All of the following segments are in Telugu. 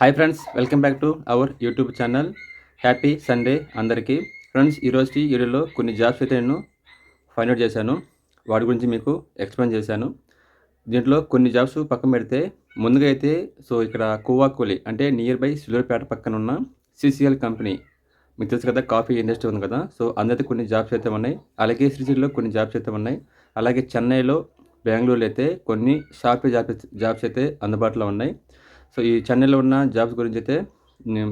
Hi friends welcome back to our YouTube channel happy Sunday అందరికీ. ఫ్రెండ్స్ ఈరోజు వీడియోలో కొన్ని జాబ్స్ అయితే నేను ఫైండ్ అవుట్ చేశాను. వాటి గురించి మీకు ఎక్స్ప్లెయిన్ చేశాను. దీంట్లో కొన్ని జాబ్స్ పక్కన పెడితే ముందుగా అయితే సో ఇక్కడ కువాకోలి అంటే నియర్ బై సిల్వర్పేట పక్కన ఉన్న సిసిఎల్ కంపెనీ మీకు తెలుసు కదా కాఫీ ఇండస్ట్రీ ఉంది కదా. సో అందరితో కొన్ని జాబ్స్ అయితే ఉన్నాయి. అలాగే శ్రీశైలిలో కొన్ని జాబ్స్ అయితే ఉన్నాయి. అలాగే చెన్నైలో బెంగళూరులో అయితే కొన్ని సాఫ్ట్వేర్ జాబ్స్ జాబ్స్ అయితే అందుబాటులో ఉన్నాయి. సో ఈ చెన్నైలో ఉన్న జాబ్స్ గురించి అయితే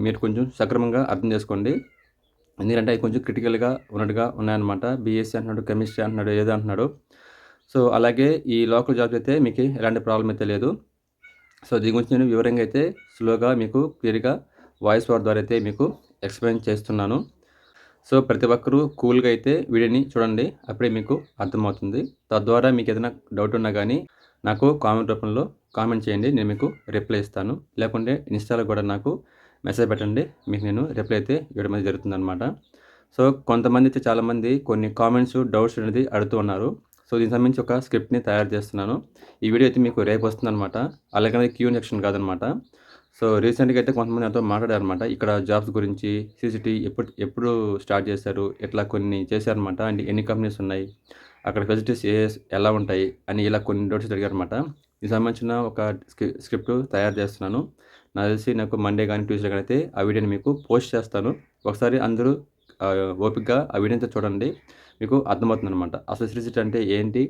మీరు కొంచెం సక్రమంగా అర్థం చేసుకోండి. ఎందుకంటే అవి కొంచెం క్రిటికల్గా ఉన్నట్టుగా ఉన్నాయన్నమాట. బీఎస్సీ అంటున్నాడు కెమిస్ట్రీ అంటున్నాడు ఏదో అంటున్నాడు. సో అలాగే ఈ లోకల్ జాబ్స్ అయితే మీకు ఎలాంటి ప్రాబ్లం అయితే లేదు. సో దీని గురించి నేను వివరంగా అయితే స్లోగా మీకు క్లియర్గా వాయిస్ ఓవర్ ద్వారా అయితే మీకు ఎక్స్ప్లెయిన్ చేస్తున్నాను. సో ప్రతి ఒక్కరూ కూల్గా అయితే వీడియోని చూడండి అప్పుడే మీకు అర్థమవుతుంది. తద్వారా మీకు ఏదైనా డౌట్ ఉన్నా కానీ నాకు కామెంట్ రూపంలో కామెంట్ చేయండి నేను మీకు రిప్లై ఇస్తాను. లేకుంటే ఇన్స్టాలో కూడా నాకు మెసేజ్ పెట్టండి మీకు నేను రిప్లై అయితే ఇవ్వడం అనేది జరుగుతుందనమాట సో కొంతమంది అయితే చాలామంది కొన్ని కామెంట్స్ డౌట్స్ అనేది అడుగుతూ ఉన్నారు. సో దీనికి సంబంధించి ఒక స్క్రిప్ట్ని తయారు చేస్తున్నాను. ఈ వీడియో అయితే మీకు రేపు వస్తుందనమాట అలాగే క్యూ సెక్షన్ కాదనమాట సో రీసెంట్గా అయితే కొంతమంది నాతో మాట్లాడారనమాట ఇక్కడ జాబ్స్ గురించి సీసీటీ ఎప్పుడు ఎప్పుడు స్టార్ట్ చేశారు ఇట్లా కొన్ని చేశారనమాట అండ్ ఎన్ని కంపెనీస్ ఉన్నాయి అక్కడ ఫెసిలిటీస్ ఏ ఎలా ఉంటాయి అని ఇలా కొన్ని డౌట్స్ అడిగారనమాట సంబంధించిన ఒక స్క్రిప్ట్ తయారు చేస్తున్నాను. నాకు తెలిసి నాకు మండే కానీ ట్యూస్డే కానీ అయితే ఆ వీడియోని మీకు పోస్ట్ చేస్తాను. ఒకసారి అందరూ ఓపిక్గా ఓపికగా ఆ వీడియోని చూడండి. మీకు అర్థమవుతుంది అనమాట అసలు సిసిటీ అంటే ఏంటి?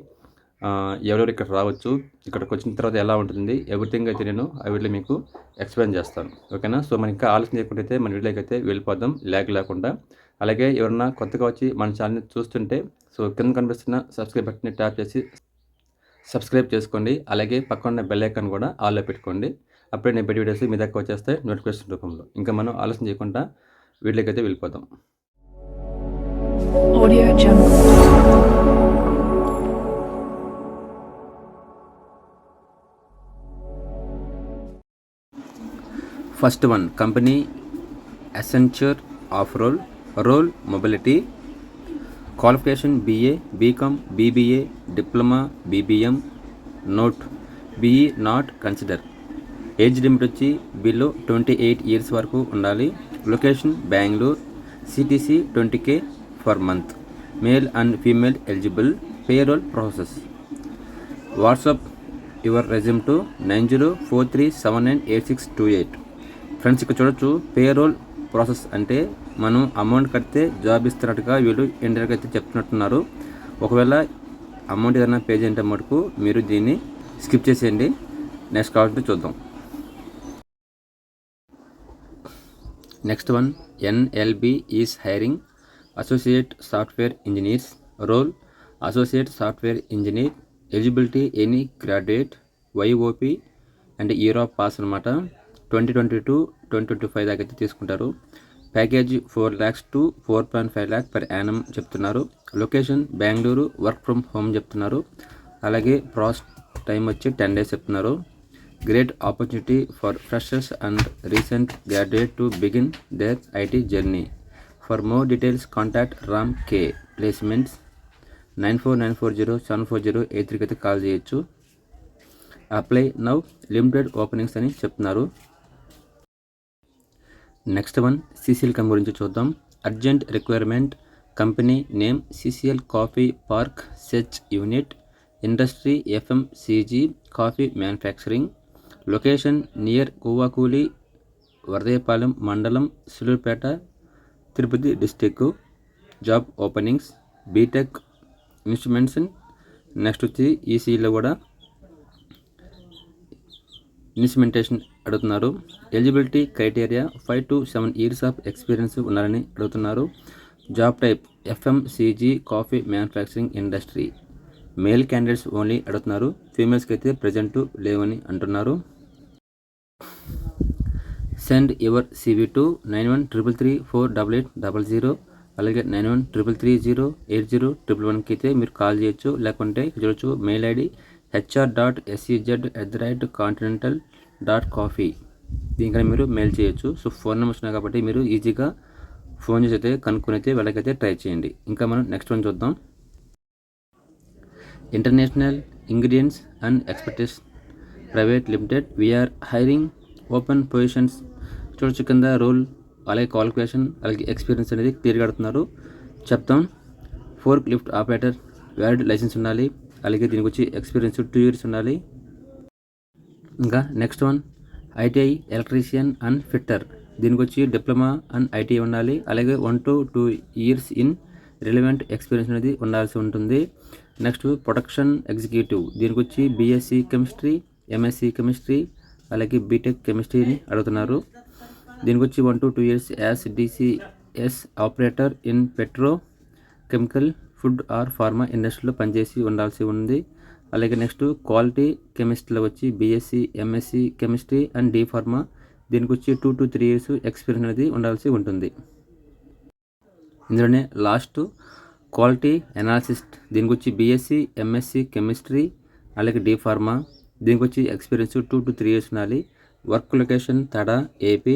ఎవరెవరు ఇక్కడ రావచ్చు? ఇక్కడికి వచ్చిన తర్వాత ఎలా ఉంటుంది? ఎవ్రీథింగ్ అయితే నేను ఆ వీడియో మీకు ఎక్స్ప్లెయిన్ చేస్తాను. ఓకేనా? సో మనం ఇంకా ఆలోచన చేయకుండా అయితే మన వీడియోకి అయితే వెళ్ళిపోదాం. ల్యాగ్ లేకుండా. అలాగే ఎవరన్నా కొత్తగా వచ్చి మన ఛానల్ని చూస్తుంటే సో కింద కనిపిస్తున్న సబ్స్క్రైబ్ బటన్ని ట్యాప్ చేసి సబ్స్క్రైబ్ చేసుకోండి. అలాగే పక్కన బెల్ ఐకాన్ కూడా ఆల్లో పెట్టుకోండి. అప్పుడే నేను పెట్టి వీడియోస్ మీ దగ్గర వచ్చేస్తే నోటిఫికేషన్ రూపంలో. ఇంకా మనం ఆలోచన చేయకుండా Audio Jungle. First one company Accenture off roll roll mobility qualification BA BCom BBA diploma BBM note BE not consider. Age limit వచ్చి బిలో ట్వంటీ ఎయిట్ ఇయర్స్ వరకు ఉండాలి. Location Bengaluru CTC twenty K for month. Male and female eligible. Payroll process. WhatsApp your resume to nine zero four three seven nine eight six two eight. Friends ఇక్కడ చూడొచ్చు పేరోల్ ప్రాసెస్ అంటే మనం అమౌంట్ కడితే జాబ్ ఇస్తున్నట్టుగా వీళ్ళు ఇండైరెక్ట్గా అయితే చెప్తున్నట్టున్నారు. ఒకవేళ అమౌంట్ ఏదైనా పే చేయంటే మటుకు మీరు దీన్ని స్కిప్ చేసేయండి. నెక్స్ట్ కావాలంటే చూద్దాం. Next one NLB is hiring associate software engineers role. Associate software engineer eligibility any graduate YOP and Europe pass అనమాట twenty twenty two twenty twenty five దాకా అయితే తీసుకుంటారు. Package four lakhs to four point five lakh per annum చెప్తున్నారు. Location Bengaluru work from home చెప్తున్నారు. అలాగే ప్రాస్ టైం వచ్చి టెన్ డేస్ చెప్తున్నారు. Great opportunity for freshers and recent graduate to begin their IT journey. For more details contact Ram K. Placements nine four nine four zero seven four zero eight త్రీకి అయితే కాల్ చేయొచ్చు. అప్లై నౌ లిమిటెడ్ ఓపెనింగ్స్ అని చెప్తున్నారు. నెక్స్ట్ వన్ సిసిఎల్ కం గురించి చూద్దాం. Urgent requirement company name CCL coffee park SEZ unit. Industry FMCG coffee manufacturing. Location near Koovakuli Varadepalem మండలం Sullurpeta Tirupati district job openings BTech instruments. Next వచ్చి ఈసీలో కూడా ఇన్స్ట్రుమెంటేషన్ అడుగుతున్నారు. Eligibility criteria five to seven years of experience ఉన్నారని అడుగుతున్నారు. Job type FMCG coffee manufacturing industry male candidates only అడుగుతున్నారు. ఫీమేల్స్కి అయితే ప్రజెంట్ లేవని అంటున్నారు. Send your CV to nine one triple three four double eight double zero అలాగే nine one triple three zero eight zero triple వన్కి అయితే మీరు కాల్ చేయొచ్చు. లేకుంటే చూడొచ్చు mail ID HR dot SEZ at the rate continental dot coffee. దీనికని మీరు మెయిల్ చేయొచ్చు. సో ఫోన్ నెంబర్స్ ఉన్నాయి కాబట్టి మీరు ఈజీగా ఫోన్ చేసి అయితే కనుక్కొని అయితే వెళ్ళకైతే ట్రై చేయండి. ఇంకా మనం నెక్స్ట్ వన్ చూద్దాం. International ingredients and expectation private limited we're hiring open positions. చూడొచ్చు కింద రోల్ అలాగే క్వాలిఫికేషన్ అలాగే ఎక్స్పీరియన్స్ అనేది క్లియర్గా అడుగుతున్నారు. చెప్తాం. Fork lift operator valid license ఉండాలి. అలాగే దీనికి వచ్చి ఎక్స్పీరియన్స్ టూ ఇయర్స్ ఉండాలి. ఇంకా next one ITI electrician and fitter దీనికి వచ్చి డిప్లొమా అండ్ ఐటీఐ ఉండాలి. అలాగే one to two years in relevant experience అనేది ఉండాల్సి ఉంటుంది. నెక్స్ట్ ప్రొడక్షన్ ఎగ్జిక్యూటివ్ దీనికి వచ్చి బీఎస్సీ కెమిస్ట్రీ ఎంఎస్సీ కెమిస్ట్రీ అలాగే బీటెక్ కెమిస్ట్రీని అడుగుతున్నారు. దీనికి వచ్చి one to two years as DCS operator in petrochemical food or pharma ఇండస్ట్రీలో పనిచేసి ఉండాల్సి ఉంది. అలాగే నెక్స్ట్ క్వాలిటీ కెమిస్ట్రీలో వచ్చి BSc MSc chemistry and D pharma. దీనికి వచ్చి two to three years experience అనేది ఉండాల్సి ఉంటుంది. ఇందులోనే లాస్ట్ క్వాలిటీ అనాలిసిస్ట్ దీనికి వచ్చి బీఎస్సీ ఎంఎస్సి కెమిస్ట్రీ అలాగే డి ఫార్మా. దీనికి వచ్చి experience two to three years ఉండాలి. Work location Tada AP.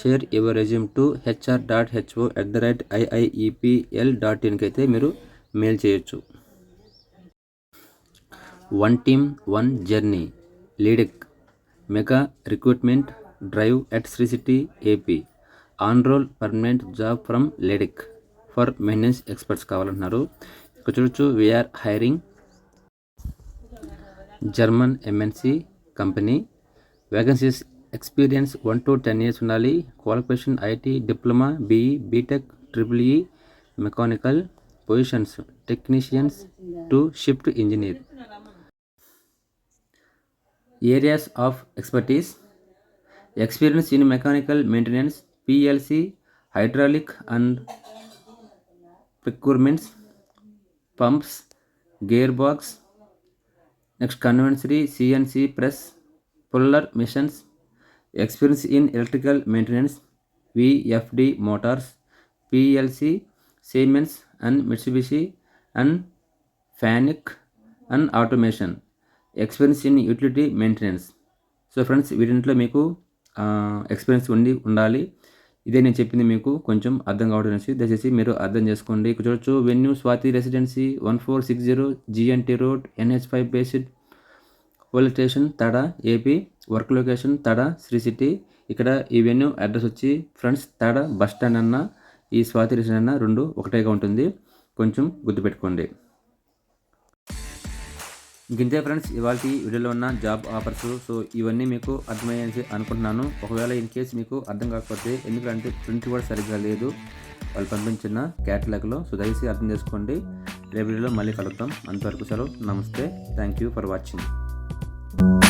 Share your resume to HR dot HO at the rate IIEPL dot ఇన్కి అయితే మీరు మెయిల్ చేయొచ్చు. One team one journey. Leadec. Mega recruitment drive at Sri City AP. On roll permanent job from Leadec. For maintenance experts కావాలంటున్నారు. ఇక్కడ చూడొచ్చు we're hiring German MNC company vacancies experience one to ten years ఉండాలి. Qualification IT diploma BE BTech triple E mechanical positions technicians to shift engineer. Areas of expertise experience in mechanical maintenance plc hydraulic and procurements pumps gearbox next conventionary cnc press puller machines experience in electrical maintenance vfd motors plc siemens and Mitsubishi and Fanuc and automation experience in utility maintenance so friends వీటింట్లో మీకు ఎక్స్పీరియన్స్ ఉండి ఉండాలి. ఇదే నేను చెప్పింది మీకు కొంచెం అర్థం కావడం అనేసి దయచేసి మీరు అర్థం చేసుకోండి. ఇక్కడ చూడొచ్చు venue Swathi residency one four six zero GNT road NH five beside police station Tada AP work location Tada Sri City ఇక్కడ ఈ వెన్యూ అడ్రస్ వచ్చి ఫ్రెండ్స్ తడ బస్ స్టాండ్ అన్న ఈ స్వాతి రచన రెండు ఒకటేగా ఉంటుంది. కొంచెం గుర్తుపెట్టుకోండి ఇంతే ఫ్రెండ్స్ ఇవాళ వీడియోలో ఉన్న జాబ్ ఆఫర్స్. సో ఇవన్నీ మీకు అర్థమయ్యేసి అనుకుంటున్నాను. ఒకవేళ ఇన్ కేసు మీకు అర్థం కాకపోతే ఎందుకంటే ప్రింట్ కూడా సరిగ్గా లేదు. వాళ్ళు పంపించిన క్యాటలాగ్లో. సో దయచేసి అర్థం చేసుకోండి. రేపు వీడియోలో మళ్ళీ కలుద్దాం. అంతవరకు సెలవు. నమస్తే. Thank you for watching